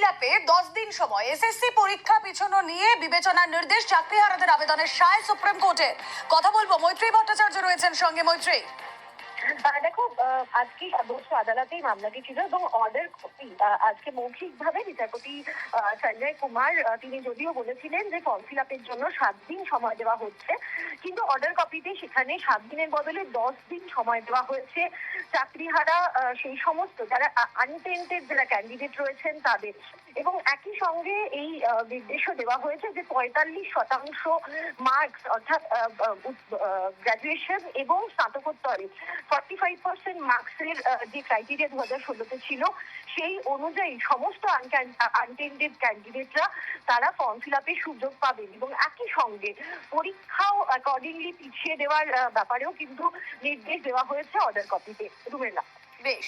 Feel আপে দশ দিন সময় এসএসসি পরীক্ষা পিছনো নিয়ে বিবেচনার নির্দেশ চাকরি চাকরিহারাদের আবেদনের সায় সুপ্রিম কোর্টে। কথা বলব মৈত্রী ভট্টাচার্য রয়েছেন সঙ্গে মৈত্রী। দেখো আজকে সর্বোচ্চ আদালতে এই মামলাটি ছিল এবং অর্ডার কপি আজকে মৌখিকভাবে বিচারপতি সঞ্জয় কুমার তিনি যদিও বলেছিলেন যে ফর্ম ফিল আপের জন্য সাত দিন সময় দেওয়া হচ্ছে, কিন্তু অর্ডার কপিতে সেখানে সাত দিনের বদলে দশ দিন সময় দেওয়া হয়েছে। চাকরিহারা সেই সমস্ত যারা আনটেন্টেড যারা ক্যান্ডিডেট রয়েছেন তাদের। এবং একই সঙ্গে এই নির্দেশও দেওয়া হয়েছে যে পঁয়তাল্লিশ শতাংশ মার্কস অর্থাৎ গ্র্যাজুয়েশন এবং স্নাতকোত্তরে ফর্টি ফাইভ পার্সেন্ট মার্কসের যে ক্রাইটেরিয়া দু হাজার ষোলোতে ছিল, সেই অনুযায়ী সমস্ত আনটেন্ডেড ক্যান্ডিডেটরা তারা ফর্ম ফিল আপের সুযোগ পাবেন এবং একই সঙ্গে পরীক্ষাও অ্যাকর্ডিংলি পিছিয়ে দেওয়ার ব্যাপারেও কিন্তু নির্দেশ দেওয়া হয়েছে অর্ডার কপিতে রুমেলা বেশ।